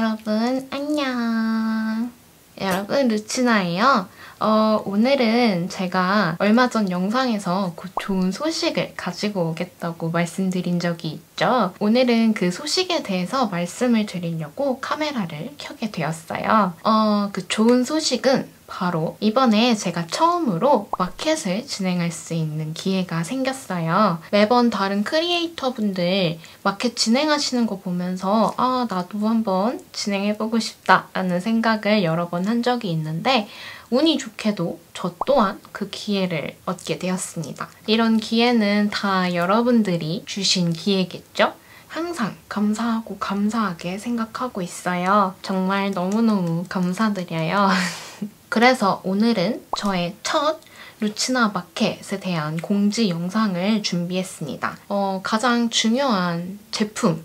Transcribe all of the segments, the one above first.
여러분 안녕. 여러분 루치나예요. 어, 오늘은 제가 얼마 전 영상에서 곧 좋은 소식을 가지고 오겠다고 말씀드린 적이 있죠. 오늘은 그 소식에 대해서 말씀을 드리려고 카메라를 켜게 되었어요. 어, 그 좋은 소식은 바로 이번에 제가 처음으로 마켓을 진행할 수 있는 기회가 생겼어요. 매번 다른 크리에이터분들 마켓 진행하시는 거 보면서 아 나도 한번 진행해보고 싶다라는 생각을 여러 번 한 적이 있는데 운이 좋게도 저 또한 그 기회를 얻게 되었습니다. 이런 기회는 다 여러분들이 주신 기회겠죠? 항상 감사하고 감사하게 생각하고 있어요. 정말 너무너무 감사드려요. 그래서 오늘은 저의 첫 루치나 마켓에 대한 공지 영상을 준비했습니다. 어, 가장 중요한 제품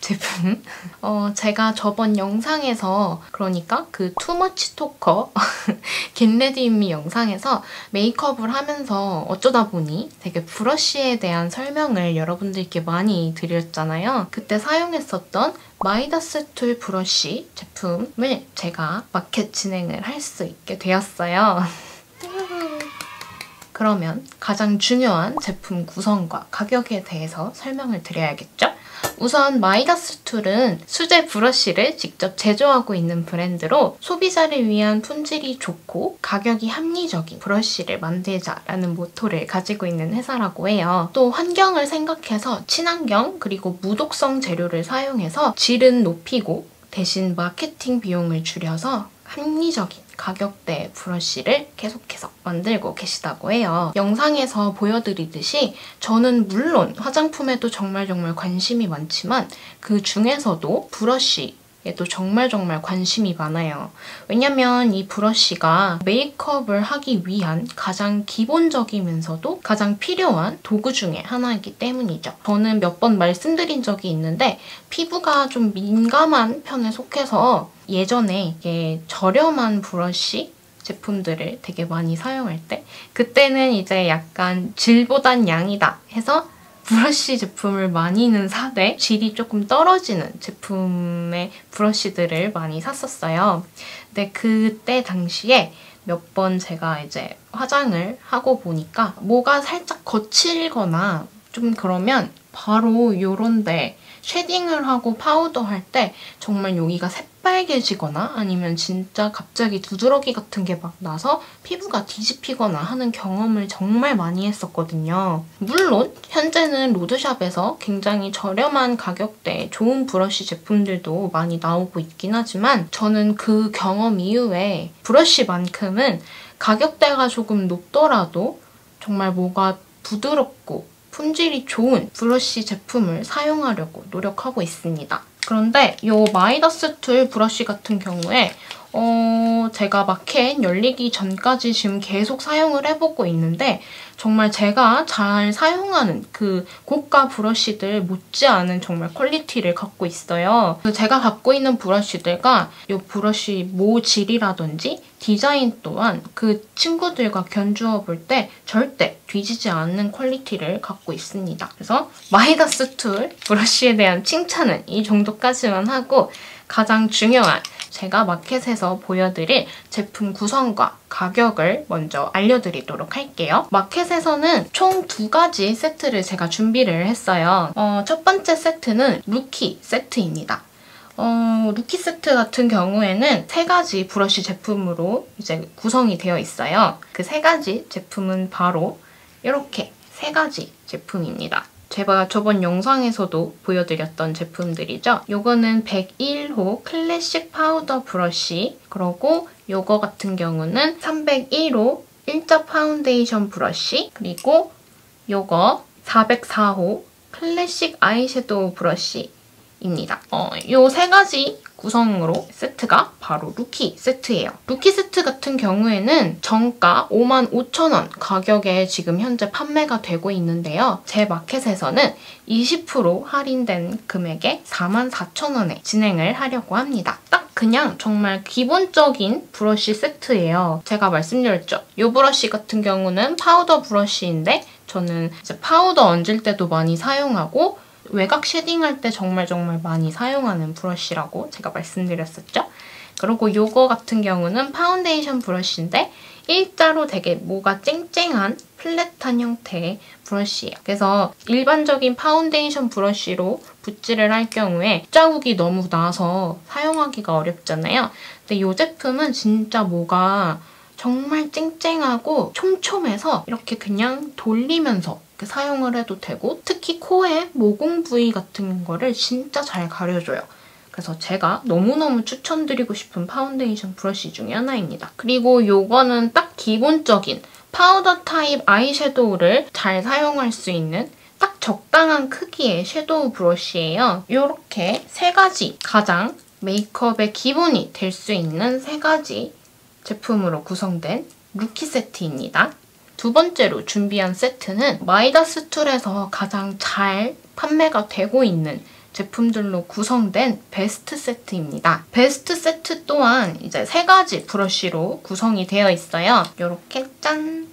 제품? 어, 제가 저번 영상에서 그러니까 그 투머치 토커 겟레디미 영상에서 메이크업을 하면서 어쩌다 보니 되게 브러쉬에 대한 설명을 여러분들께 많이 드렸잖아요. 그때 사용했었던 마이다스 툴 브러쉬 제품을 제가 마켓 진행을 할 수 있게 되었어요. 그러면 가장 중요한 제품 구성과 가격에 대해서 설명을 드려야겠죠? 우선 마이다스 툴은 수제 브러쉬를 직접 제조하고 있는 브랜드로 소비자를 위한 품질이 좋고 가격이 합리적인 브러쉬를 만들자라는 모토를 가지고 있는 회사라고 해요. 또 환경을 생각해서 친환경 그리고 무독성 재료를 사용해서 질은 높이고 대신 마케팅 비용을 줄여서 합리적인 가격대 브러쉬를 계속해서 만들고 계시다고 해요. 영상에서 보여드리듯이 저는 물론 화장품에도 정말 정말 관심이 많지만 그 중에서도 브러쉬 에도 정말 정말 관심이 많아요. 왜냐면 이 브러쉬가 메이크업을 하기 위한 가장 기본적이면서도 가장 필요한 도구 중에 하나이기 때문이죠. 저는 몇 번 말씀드린 적이 있는데 피부가 좀 민감한 편에 속해서 예전에 이게 저렴한 브러쉬 제품들을 되게 많이 사용할 때 그때는 이제 약간 질보단 양이다 해서 브러쉬 제품을 많이는 사되 질이 조금 떨어지는 제품의 브러쉬들을 많이 샀었어요. 근데 그때 당시에 몇 번 제가 이제 화장을 하고 보니까 뭐가 살짝 거칠거나 좀 그러면 바로 요런데 쉐딩을 하고 파우더 할 때 정말 여기가 새 빨개지거나 아니면 진짜 갑자기 두드러기 같은 게 막 나서 피부가 뒤집히거나 하는 경험을 정말 많이 했었거든요. 물론 현재는 로드샵에서 굉장히 저렴한 가격대 좋은 브러쉬 제품들도 많이 나오고 있긴 하지만 저는 그 경험 이후에 브러쉬만큼은 가격대가 조금 높더라도 정말 뭐가 부드럽고 품질이 좋은 브러쉬 제품을 사용하려고 노력하고 있습니다. 그런데 이 마이더스 툴 브러쉬 같은 경우에 어, 제가 마켓 열리기 전까지 지금 계속 사용을 해보고 있는데 정말 제가 잘 사용하는 그 고가 브러쉬들 못지않은 정말 퀄리티를 갖고 있어요. 그 제가 갖고 있는 브러쉬들과 이 브러쉬 모질이라든지 디자인 또한 그 친구들과 견주어 볼 때 절대 뒤지지 않는 퀄리티를 갖고 있습니다. 그래서 마이더스 툴 브러쉬에 대한 칭찬은 이 정도까지만 하고 가장 중요한 제가 마켓에서 보여드릴 제품 구성과 가격을 먼저 알려드리도록 할게요. 마켓에서는 총 두 가지 세트를 제가 준비를 했어요. 어, 첫 번째 세트는 루키 세트입니다. 어, 루키 세트 같은 경우에는 세 가지 브러쉬 제품으로 이제 구성이 되어 있어요. 그 세 가지 제품은 바로 이렇게 세 가지 제품입니다. 제가 저번 영상에서도 보여드렸던 제품들이죠. 요거는 101호 클래식 파우더 브러쉬 그리고 요거 같은 경우는 301호 일자 파운데이션 브러쉬 그리고 요거 404호 클래식 아이섀도우 브러쉬 입니다. 어, 요세 가지 구성으로 세트가 바로 루키 세트예요. 루키 세트 같은 경우에는 정가 55,000원 가격에 지금 현재 판매가 되고 있는데요. 제 마켓에서는 20% 할인된 금액에 44,000원에 진행을 하려고 합니다. 딱 그냥 정말 기본적인 브러쉬 세트예요. 제가 말씀드렸죠. 이 브러쉬 같은 경우는 파우더 브러쉬인데 저는 이제 파우더 얹을 때도 많이 사용하고 외곽 쉐딩할 때 정말 정말 많이 사용하는 브러쉬라고 제가 말씀드렸었죠. 그리고 요거 같은 경우는 파운데이션 브러쉬인데 일자로 되게 뭐가 쨍쨍한 플랫한 형태의 브러쉬예요. 그래서 일반적인 파운데이션 브러쉬로 붓질을 할 경우에 자국이 너무 나서 사용하기가 어렵잖아요. 근데 이 제품은 진짜 뭐가 정말 쨍쨍하고 촘촘해서 이렇게 그냥 돌리면서 사용을 해도 되고 특히 코의 모공 부위 같은 거를 진짜 잘 가려줘요. 그래서 제가 너무너무 추천드리고 싶은 파운데이션 브러쉬 중에 하나입니다. 그리고 이거는 딱 기본적인 파우더 타입 아이섀도우를 잘 사용할 수 있는 딱 적당한 크기의 섀도우 브러쉬예요. 이렇게 세 가지 가장 메이크업의 기본이 될 수 있는 세 가지 제품으로 구성된 루키 세트입니다. 두 번째로 준비한 세트는 마이다스 툴에서 가장 잘 판매가 되고 있는 제품들로 구성된 베스트 세트입니다. 베스트 세트 또한 이제 세 가지 브러쉬로 구성이 되어 있어요. 이렇게 짠!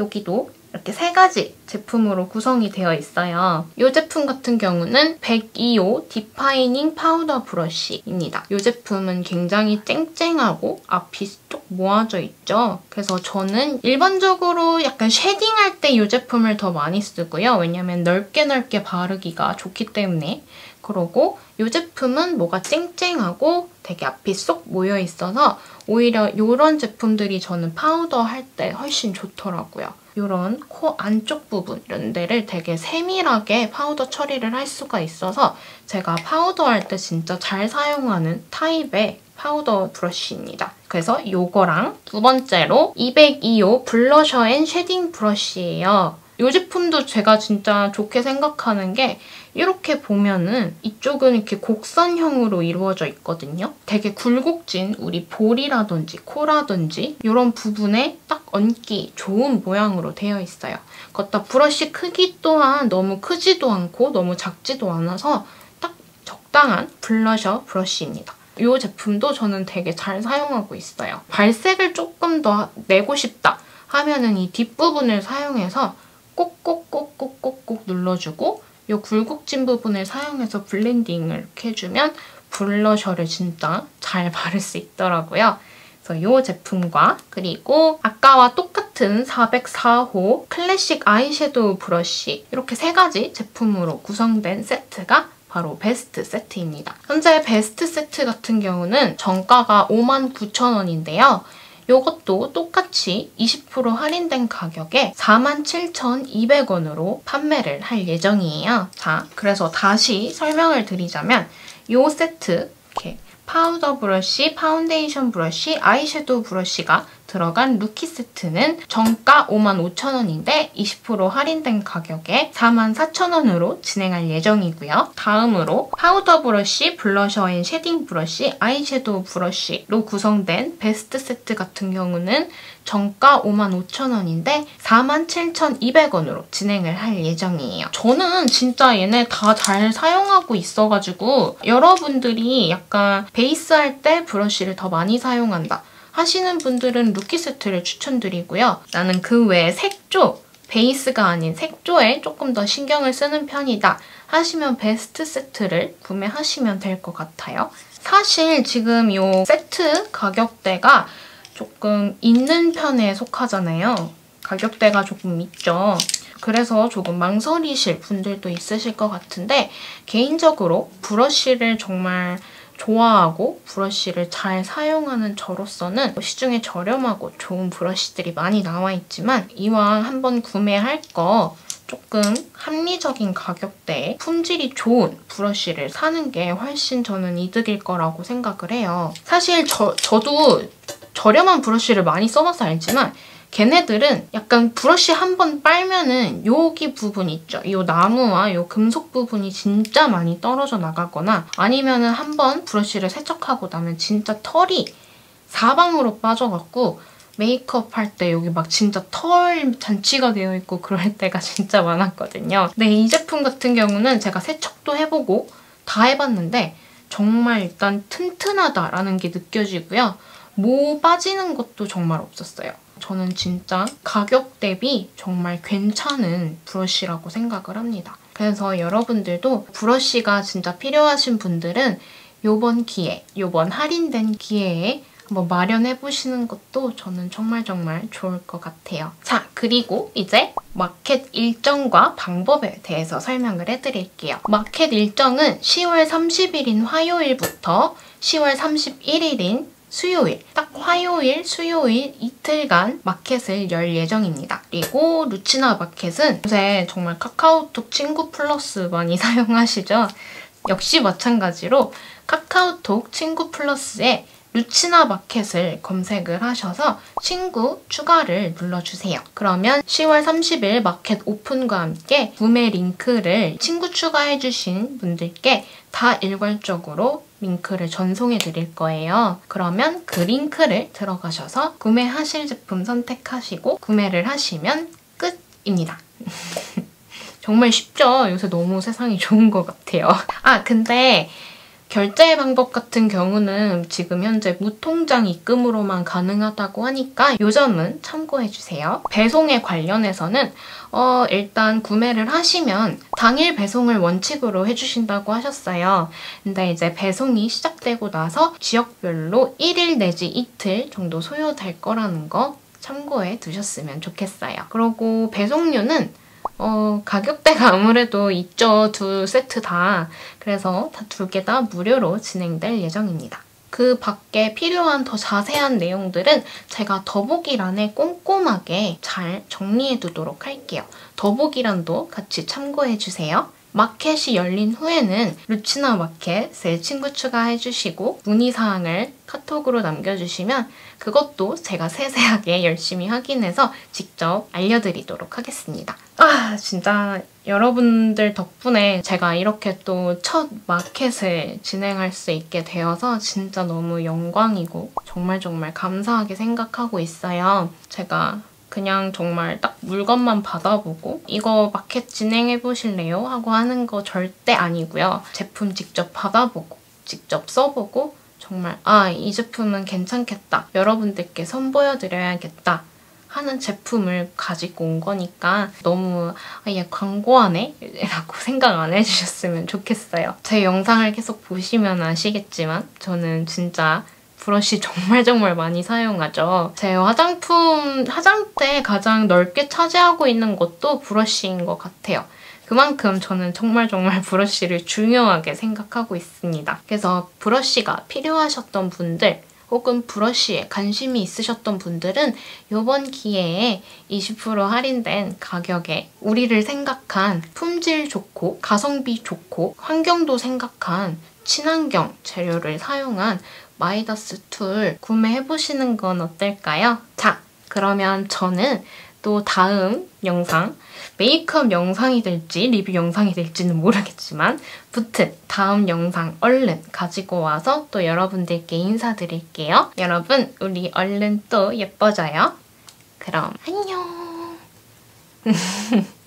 여기도 이렇게 세 가지 제품으로 구성이 되어 있어요. 이 제품 같은 경우는 102호 디파이닝 파우더 브러쉬입니다. 이 제품은 굉장히 쨍쨍하고 앞이 쭉 모아져 있죠. 그래서 저는 일반적으로 약간 쉐딩할 때 이 제품을 더 많이 쓰고요. 왜냐면 넓게 넓게 바르기가 좋기 때문에 그러고 이 제품은 뭐가 쨍쨍하고 되게 앞이 쏙 모여 있어서 오히려 이런 제품들이 저는 파우더 할 때 훨씬 좋더라고요. 이런 코 안쪽 부분 이런 데를 되게 세밀하게 파우더 처리를 할 수가 있어서 제가 파우더 할 때 진짜 잘 사용하는 타입의 파우더 브러쉬입니다. 그래서 이거랑 두 번째로 202호 블러셔 앤 쉐딩 브러쉬예요. 이 제품도 제가 진짜 좋게 생각하는 게 이렇게 보면은 이쪽은 이렇게 곡선형으로 이루어져 있거든요. 되게 굴곡진 우리 볼이라든지 코라든지 이런 부분에 딱 얹기 좋은 모양으로 되어 있어요. 걷다 브러쉬 크기 또한 너무 크지도 않고 너무 작지도 않아서 딱 적당한 블러셔 브러쉬입니다. 이 제품도 저는 되게 잘 사용하고 있어요. 발색을 조금 더 내고 싶다 하면은 이 뒷부분을 사용해서 꼭꼭꼭꼭꼭꼭 눌러주고 이 굴곡진 부분을 사용해서 블렌딩을 이렇게 해주면 블러셔를 진짜 잘 바를 수 있더라고요. 그래서 이 제품과 그리고 아까와 똑같은 404호 클래식 아이섀도우 브러쉬 이렇게 세 가지 제품으로 구성된 세트가 바로 베스트 세트입니다. 현재 베스트 세트 같은 경우는 정가가 59,000원인데요. 이것도 똑같이 20% 할인된 가격에 47,200원으로 판매를 할 예정이에요. 자, 그래서 다시 설명을 드리자면 이 세트 이렇게 파우더 브러쉬, 파운데이션 브러쉬, 아이섀도우 브러쉬가 들어간 루키 세트는 정가 55,000원인데 20% 할인된 가격에 44,000원으로 진행할 예정이고요. 다음으로 파우더 브러쉬, 블러셔 앤 쉐딩 브러쉬, 아이섀도우 브러쉬로 구성된 베스트 세트 같은 경우는 정가 55,000원인데 47,200원으로 진행을 할 예정이에요. 저는 진짜 얘네 다 잘 사용하고 있어가지고 여러분들이 약간 베이스 할 때 브러쉬를 더 많이 사용한다. 하시는 분들은 루키 세트를 추천드리고요. 나는 그 외에 색조, 베이스가 아닌 색조에 조금 더 신경을 쓰는 편이다 하시면 베스트 세트를 구매하시면 될 것 같아요. 사실 지금 이 세트 가격대가 조금 있는 편에 속하잖아요. 가격대가 조금 있죠. 그래서 조금 망설이실 분들도 있으실 것 같은데 개인적으로 브러쉬를 정말 좋아하고 브러쉬를 잘 사용하는 저로서는 시중에 저렴하고 좋은 브러쉬들이 많이 나와 있지만 이왕 한번 구매할 거 조금 합리적인 가격대에 품질이 좋은 브러쉬를 사는 게 훨씬 저는 이득일 거라고 생각을 해요. 사실 저, 저도 저렴한 브러쉬를 많이 써봐서 알지만 걔네들은 약간 브러쉬 한 번 빨면은 여기 부분 있죠. 이 나무와 이 금속 부분이 진짜 많이 떨어져 나가거나 아니면은 한 번 브러쉬를 세척하고 나면 진짜 털이 사방으로 빠져갖고 메이크업 할 때 여기 막 진짜 털 잔치가 되어 있고 그럴 때가 진짜 많았거든요. 근데 이 제품 같은 경우는 제가 세척도 해보고 다 해봤는데 정말 일단 튼튼하다라는 게 느껴지고요. 모 빠지는 것도 정말 없었어요. 저는 진짜 가격 대비 정말 괜찮은 브러쉬라고 생각을 합니다. 그래서 여러분들도 브러쉬가 진짜 필요하신 분들은 요번 기회, 요번 할인된 기회에 한번 마련해보시는 것도 저는 정말 정말 좋을 것 같아요. 자, 그리고 이제 마켓 일정과 방법에 대해서 설명을 해드릴게요. 마켓 일정은 10월 30일인 화요일부터 10월 31일인 수요일, 딱 화요일, 수요일 이틀간 마켓을 열 예정입니다. 그리고 루치나 마켓은 요새 정말 카카오톡 친구 플러스 많이 사용하시죠? 역시 마찬가지로 카카오톡 친구 플러스에 루치나 마켓을 검색을 하셔서 친구 추가를 눌러주세요. 그러면 10월 30일 마켓 오픈과 함께 구매 링크를 친구 추가해주신 분들께 다 일괄적으로 링크를 전송해 드릴 거예요. 그러면 그 링크를 들어가셔서 구매하실 제품 선택하시고 구매를 하시면 끝입니다. 정말 쉽죠? 요새 너무 세상이 좋은 것 같아요. 아, 근데 결제 방법 같은 경우는 지금 현재 무통장 입금으로만 가능하다고 하니까 요 점은 참고해주세요. 배송에 관련해서는 어, 일단 구매를 하시면 당일 배송을 원칙으로 해주신다고 하셨어요. 근데 이제 배송이 시작되고 나서 지역별로 1일 내지 이틀 정도 소요될 거라는 거 참고해 두셨으면 좋겠어요. 그리고 배송료는 어, 가격대가 아무래도 있죠. 두 세트 다. 그래서 다 두 개 다 무료로 진행될 예정입니다. 그 밖에 필요한 더 자세한 내용들은 제가 더보기란에 꼼꼼하게 잘 정리해 두도록 할게요. 더보기란도 같이 참고해주세요. 마켓이 열린 후에는 루치나 마켓에 친구 추가해주시고 문의사항을 카톡으로 남겨주시면 그것도 제가 세세하게 열심히 확인해서 직접 알려드리도록 하겠습니다. 아 진짜 여러분들 덕분에 제가 이렇게 또 첫 마켓을 진행할 수 있게 되어서 진짜 너무 영광이고 정말 정말 감사하게 생각하고 있어요. 제가 그냥 정말 딱 물건만 받아보고 이거 마켓 진행해 보실래요? 하고 하는 거 절대 아니고요. 제품 직접 받아보고 직접 써보고 정말 아 이 제품은 괜찮겠다. 여러분들께 선보여드려야겠다. 하는 제품을 가지고 온 거니까 너무 아 얘 광고하네? 라고 생각 안 해주셨으면 좋겠어요. 제 영상을 계속 보시면 아시겠지만 저는 진짜 브러쉬 정말 정말 많이 사용하죠. 제 화장품, 화장대 가장 넓게 차지하고 있는 것도 브러쉬인 것 같아요. 그만큼 저는 정말 정말 브러쉬를 중요하게 생각하고 있습니다. 그래서 브러쉬가 필요하셨던 분들 혹은 브러쉬에 관심이 있으셨던 분들은 이번 기회에 20% 할인된 가격에 우리를 생각한 품질 좋고 가성비 좋고 환경도 생각한 친환경 재료를 사용한 마이더스 툴 구매해보시는 건 어떨까요? 자, 그러면 저는 또 다음 영상, 메이크업 영상이 될지 리뷰 영상이 될지는 모르겠지만 붙은 다음 영상 얼른 가지고 와서 또 여러분들께 인사드릴게요. 여러분, 우리 얼른 또 예뻐져요. 그럼 안녕!